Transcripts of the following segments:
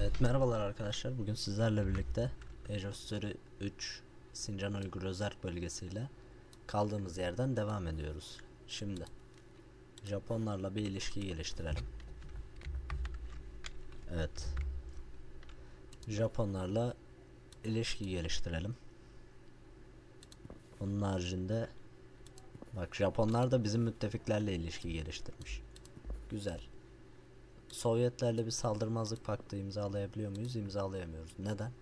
Evet merhabalar arkadaşlar. Bugün sizlerle birlikte Age of Story 3 Sincan Uygur Özerk bölgesiyle kaldığımız yerden devam ediyoruz. Şimdi Japonlarla bir ilişki geliştirelim. Evet. Japonlarla ilişki geliştirelim. Onun haricinde bak Japonlar da bizim müttefiklerle ilişki geliştirmiş. Güzel. Sovyetlerle bir saldırmazlık paktı imzalayabiliyor muyuz? İmzalayamıyoruz. Neden?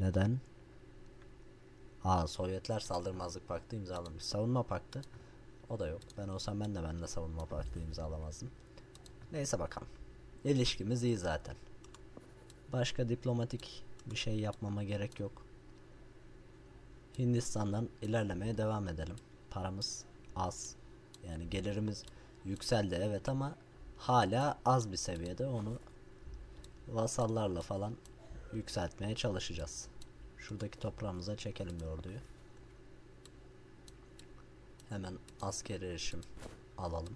Neden? Aa Sovyetler saldırmazlık paktı imzalamış. Savunma paktı. O da yok. Ben olsam ben de ben de savunma paktı imzalamazdım. Neyse bakalım. İlişkimiz iyi zaten. Başka diplomatik bir şey yapmama gerek yok. Hindistan'dan ilerlemeye devam edelim. Paramız az. Yani gelirimiz yükseldi evet ama hala az bir seviyede onu vasallarla falan yükseltmeye çalışacağız. Şuradaki toprağımıza çekelim orduyu. Hemen asker erişim alalım.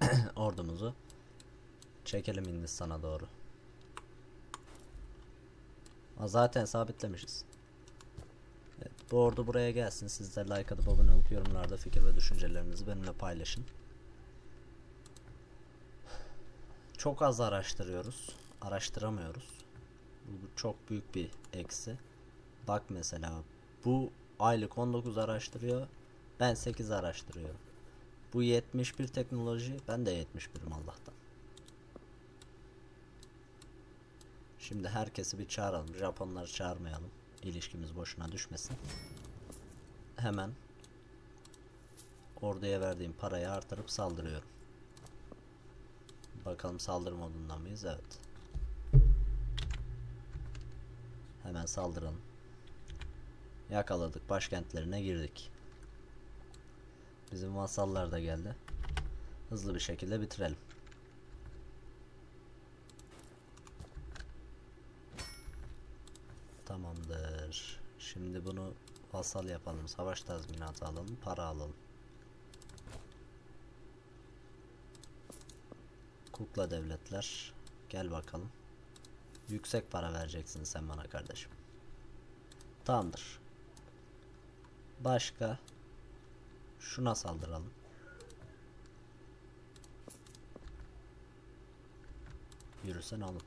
Ordumuzu çekelim Hindistan'a doğru. Zaten sabitlemişiz. Evet, bu ordu buraya gelsin. Siz de like atıp abone olup yorumlarda fikir ve düşüncelerinizi benimle paylaşın. Çok az araştırıyoruz. Araştıramıyoruz. Bu, çok büyük bir eksi. Bak mesela bu aylık 19 araştırıyor. Ben 8 araştırıyorum. Bu 71 teknoloji. Ben de 71'im Allah'tan. Şimdi herkesi bir çağıralım. Japonları çağırmayalım. İlişkimiz boşuna düşmesin. Hemen orduya verdiğim parayı artırıp saldırıyorum. Bakalım saldırı modunda mıyız? Evet. Hemen saldıralım. Yakaladık. Başkentlerine girdik. Bizim vasallar da geldi. Hızlı bir şekilde bitirelim. Tamamdır. Şimdi bunu vasal yapalım. Savaş tazminatı alalım. Para alalım. Kukla devletler. Gel bakalım. Yüksek para vereceksin sen bana kardeşim. Tamamdır. Başka. Şuna saldıralım. Yürüsen oğlum.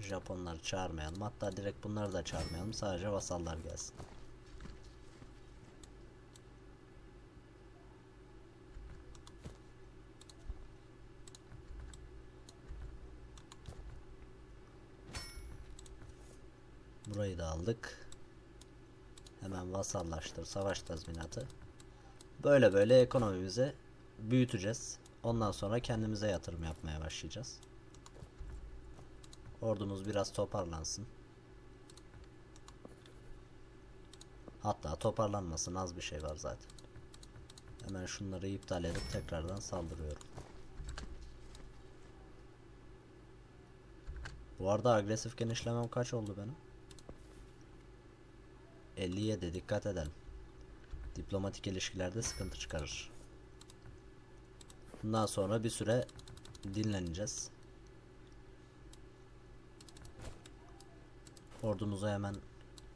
Japonları çağırmayalım. Hatta direkt bunları da çağırmayalım. Sadece vasallar gelsin. Burayı da aldık. Hemen vasallaştır. Savaş tazminatı. Böyle böyle ekonomimizi büyüteceğiz. Ondan sonra kendimize yatırım yapmaya başlayacağız. Ordumuz biraz toparlansın. Hatta toparlanmasın az bir şey var zaten. Hemen şunları iptal edip tekrardan saldırıyorum. Bu arada agresif genişlemem kaç oldu benim? 57 dikkat edelim. Diplomatik ilişkilerde sıkıntı çıkarır. Bundan sonra bir süre dinleneceğiz. Ordumuzu hemen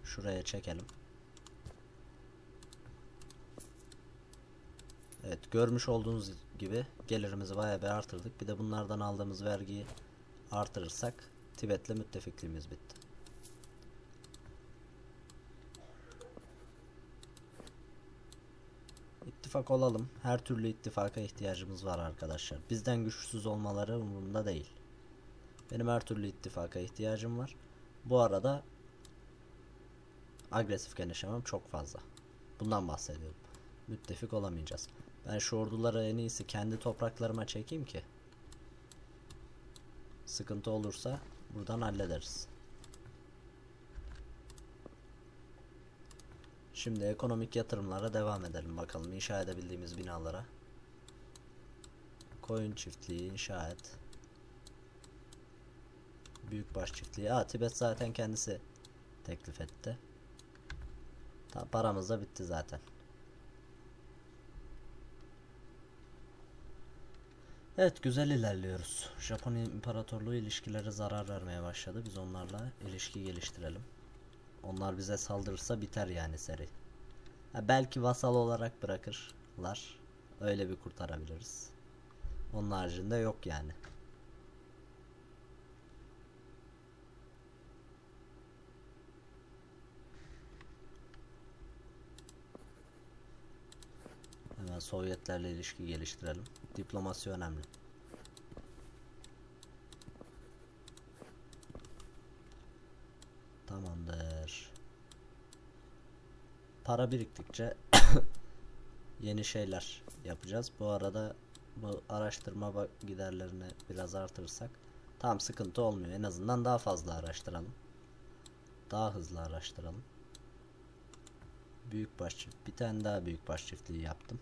şuraya çekelim. Evet görmüş olduğunuz gibi gelirimizi bayağı bir artırdık. Bir de bunlardan aldığımız vergiyi artırırsak Tibet'le müttefikliğimiz bitti. İttifak olalım. Her türlü ittifaka ihtiyacımız var arkadaşlar. Bizden güçsüz olmaları umurumda değil. Benim her türlü ittifaka ihtiyacım var. Bu arada agresif genişlemem çok fazla. Bundan bahsediyorum. Müttefik olamayacağız. Ben şu orduları en iyisi kendi topraklarıma çekeyim ki sıkıntı olursa buradan hallederiz. Şimdi ekonomik yatırımlara devam edelim bakalım inşa edebildiğimiz binalara. Koyun çiftliği inşa et. Büyükbaş çiftliği. Aa Tibet zaten kendisi teklif etti. Ta paramız da bitti zaten. Evet güzel ilerliyoruz. Japon İmparatorluğu ilişkileri zarar vermeye başladı. Biz onlarla ilişki geliştirelim. Onlar bize saldırırsa biter yani seri. Ha, belki vasal olarak bırakırlar. Öyle bir kurtarabiliriz. Onun haricinde yok yani. Hemen Sovyetlerle ilişki geliştirelim. Diplomasi önemli. Tamamdır. Para biriktikçe yeni şeyler yapacağız. Bu arada bu araştırma giderlerini biraz artırırsak tam sıkıntı olmuyor. En azından daha fazla araştıralım. Daha hızlı araştıralım. Büyükbaş çift. Bir tane daha büyükbaş çiftliği yaptım.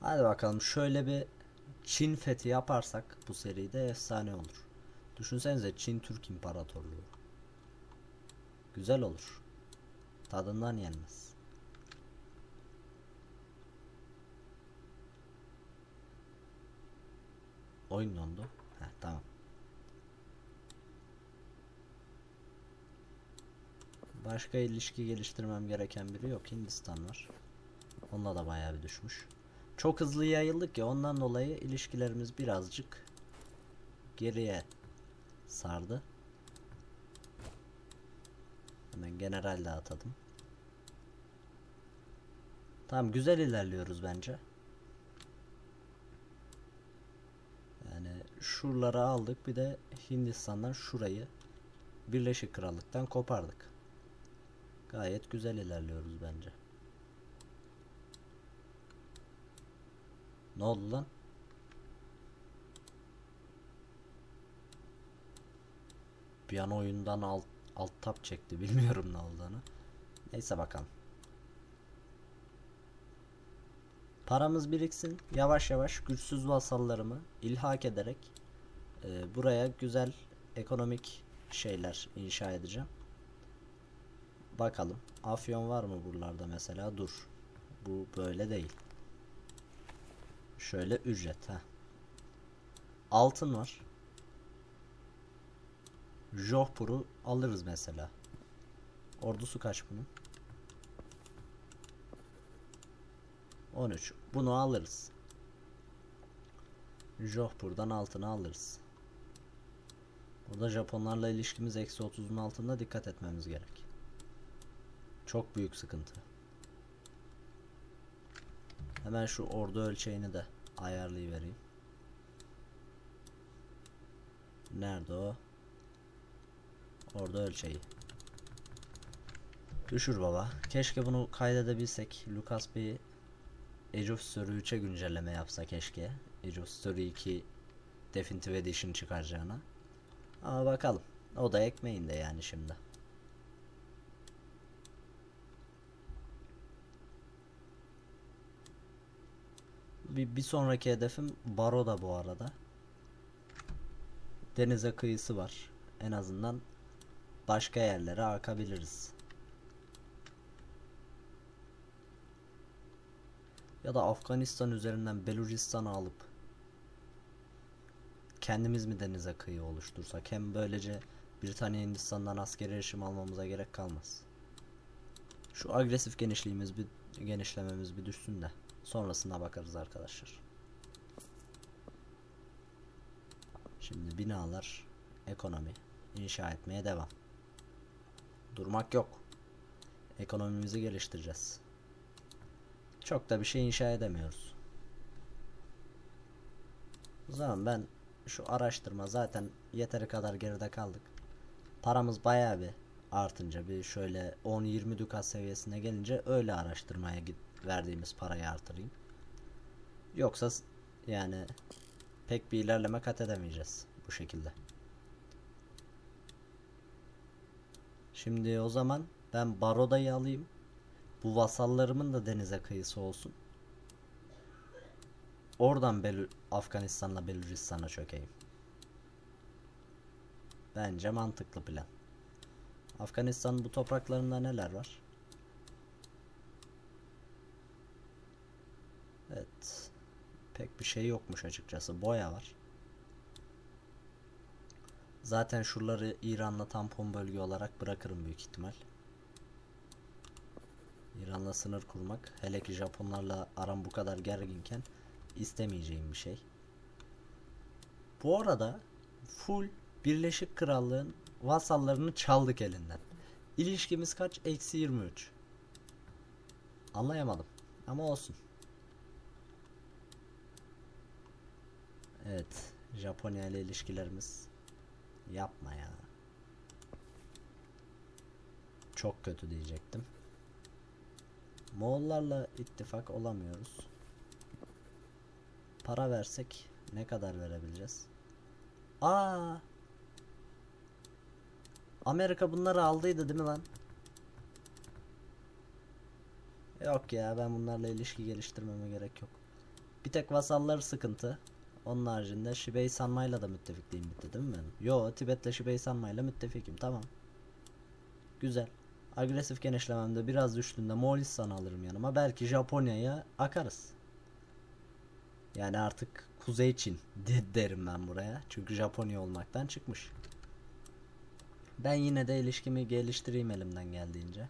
Hadi bakalım şöyle bir Çin fethi yaparsak bu seride efsane olur. Düşünsenize Çin Türk İmparatorluğu. Güzel olur. Tadından yenmez. Oyun dondu. Heh, tamam. Başka ilişki geliştirmem gereken biri yok. Hindistan var. Onunla da bayağı bir düşmüş. Çok hızlı yayıldık ya ondan dolayı ilişkilerimiz birazcık geriye sardı. Hemen general dağıtalım. Tamam güzel ilerliyoruz bence. Yani şuraları aldık bir de Hindistan'dan şurayı Birleşik Krallık'tan kopardık. Gayet güzel ilerliyoruz bence. Ne oldu lan? Bir an oyundan alt, alt tab çekti. Bilmiyorum ne olduğunu. Neyse bakalım. Paramız biriksin. Yavaş yavaş güçsüz vasallarımı ilhak ederek e, buraya güzel ekonomik şeyler inşa edeceğim. Bakalım. Afyon var mı buralarda mesela? Dur. Bu böyle değil. Şöyle ücret ha. Altın var. Johpur'u alırız mesela. Ordusu kaç bunun? 13. Bunu alırız. Johpur'dan altını alırız. Burada Japonlarla ilişkimiz eksi 30'un altında dikkat etmemiz gerek. Çok büyük sıkıntı. Hemen şu ordu ölçeğini de ayarlayıvereyim. Nerede o? Ordu ölçeği. Düşür baba. Keşke bunu kaydedebilsek. Lucas Bey'i Age of Story 3'e güncelleme yapsa keşke. Age of Story 2 Definitive Edition çıkaracağına. Ama bakalım. O da ekmeğinde yani şimdi. Bir, bir sonraki hedefim Baroda bu arada. Denize kıyısı var. En azından başka yerlere akabiliriz. Ya da Afganistan üzerinden Belucistan'ı alıp kendimiz mi denize kıyı oluştursak hem böylece Britanya Hindistan'dan askeri erişim almamıza gerek kalmaz. Şu agresif genişliğimiz bir genişlememiz bir düşsün de sonrasına bakarız arkadaşlar. Şimdi binalar, ekonomi inşa etmeye devam. Durmak yok. Ekonomimizi geliştireceğiz. Çok da bir şey inşa edemiyoruz. O zaman ben şu araştırma zaten yeteri kadar geride kaldık. Paramız bayağı bir artınca bir şöyle 10-20 dukat seviyesine gelince öyle araştırmaya git verdiğimiz parayı artırayım. Yoksa yani pek bir ilerleme kat edemeyeceğiz bu şekilde. Şimdi o zaman ben Baroda'yı alayım. Bu vasallarımın da denize kıyısı olsun. Oradan Belü Afganistan'la Belucistan'a çökeyim. Bence mantıklı plan. Afganistan'ın bu topraklarında neler var? Evet. pek bir şey yokmuş açıkçası. Boya var. Zaten şuraları İran'la tampon bölge olarak bırakırım büyük ihtimal. İran'la sınır kurmak hele ki Japonlarla aram bu kadar gerginken istemeyeceğim bir şey. Bu arada full Birleşik Krallığın vasallarını çaldık elinden. İlişkimiz kaç? Eksi 23. Anlayamadım. Ama olsun. Evet. Japonya ile ilişkilerimiz yapma ya. Çok kötü diyecektim. Moğollarla ittifak olamıyoruz. Para versek ne kadar verebileceğiz? Aa! Amerika bunları aldıydı değil mi lan? Yok ya ben bunlarla ilişki geliştirmeme gerek yok. Bir tek vasallar sıkıntı. Onun haricinde Shibei Sanma'yla da müttefikliğim bitti değil mi benim? Yo Tibet'le Shibei Sanma'yla müttefikim tamam. Güzel. Agresif genişlememde biraz düştüğünde Moğolistan'ı alırım yanıma. Belki Japonya'ya akarız. Yani artık Kuzey Çin de- derim ben buraya. Çünkü Japonya olmaktan çıkmış. Ben yine de ilişkimi geliştireyim elimden geldiğince.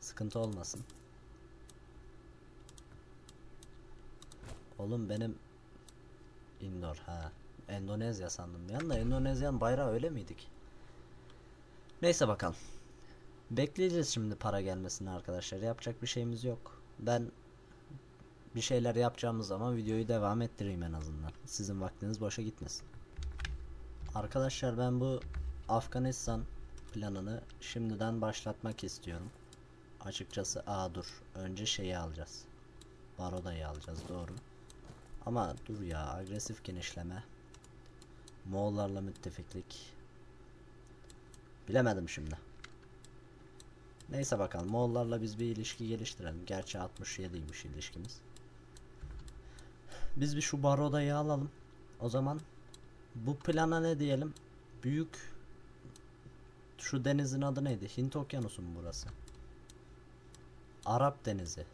Sıkıntı olmasın. Oğlum benim indoor ha. Endonezya sandım. Bir anda Endonezya'nın bayrağı öyle miydik? Neyse bakalım. Bekleyeceğiz şimdi para gelmesini arkadaşlar. Yapacak bir şeyimiz yok. Ben bir şeyler yapacağımız zaman videoyu devam ettireyim en azından. Sizin vaktiniz boşa gitmesin. Arkadaşlar ben bu Afganistan planını şimdiden başlatmak istiyorum. Açıkçası aa dur. Önce şeyi alacağız. Baroda'yı alacağız doğru. Ama dur ya agresif genişleme. Moğollarla müttefiklik. Bilemedim şimdi. Neyse bakalım Moğollarla biz bir ilişki geliştirelim. Gerçi 67'ymiş ilişkimiz. Biz bir şu Baroda'yı alalım. O zaman bu plana ne diyelim? Büyük şu denizin adı neydi? Hint Okyanusu mu burası? Arap Denizi.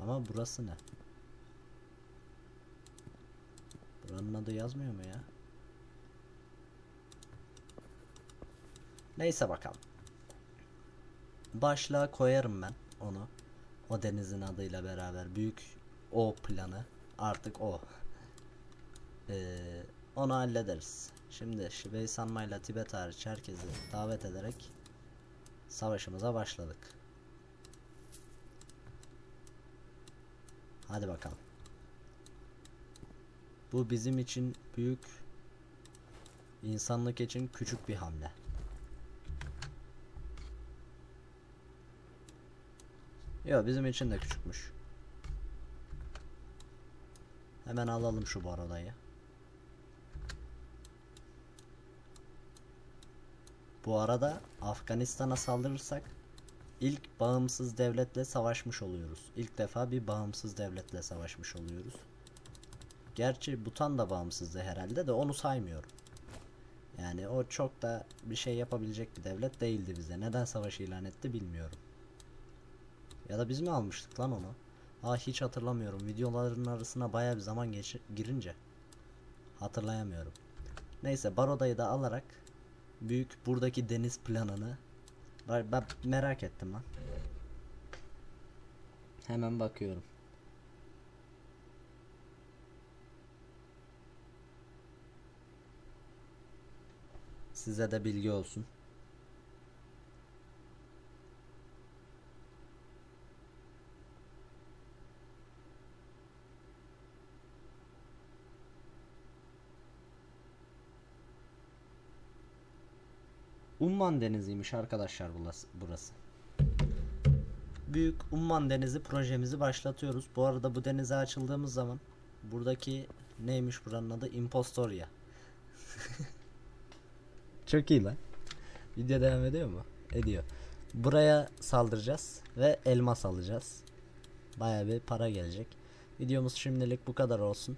Ama burası ne? Buranın adı yazmıyor mu ya? Neyse bakalım. Başlığa koyarım ben onu. O denizin adıyla beraber büyük o planı artık o. Ee, onu hallederiz. Şimdi Şibey Sanma ile Tibet hariç herkesi davet ederek savaşımıza başladık. Hadi bakalım. Bu bizim için büyük, insanlık için küçük bir hamle. Yok bizim için de küçükmüş. Hemen alalım şu barodayı. Bu arada Afganistan'a saldırırsak ilk bağımsız devletle savaşmış oluyoruz. İlk defa bir bağımsız devletle savaşmış oluyoruz. Gerçi Butan da bağımsızdı herhalde de onu saymıyorum. Yani o çok da bir şey yapabilecek bir devlet değildi bize. Neden savaş ilan etti bilmiyorum. Ya da biz mi almıştık lan onu? Aa hiç hatırlamıyorum. Videoların arasına baya bir zaman geç girince hatırlayamıyorum. Neyse Baroda'yı da alarak büyük buradaki deniz planını ben merak ettim lan. Hemen bakıyorum. Size de bilgi olsun. Umman Denizi'ymiş arkadaşlar burası. Büyük Umman Denizi projemizi başlatıyoruz. Bu arada bu denize açıldığımız zaman buradaki neymiş buranın adı? Impostoria. Çok iyi lan. Video devam ediyor mu? Ediyor. Buraya saldıracağız ve elmas alacağız. Baya bir para gelecek. Videomuz şimdilik bu kadar olsun.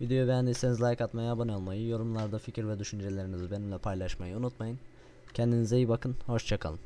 Videoyu beğendiyseniz like atmayı, abone olmayı, yorumlarda fikir ve düşüncelerinizi benimle paylaşmayı unutmayın. Kendinize iyi bakın. Hoşçakalın.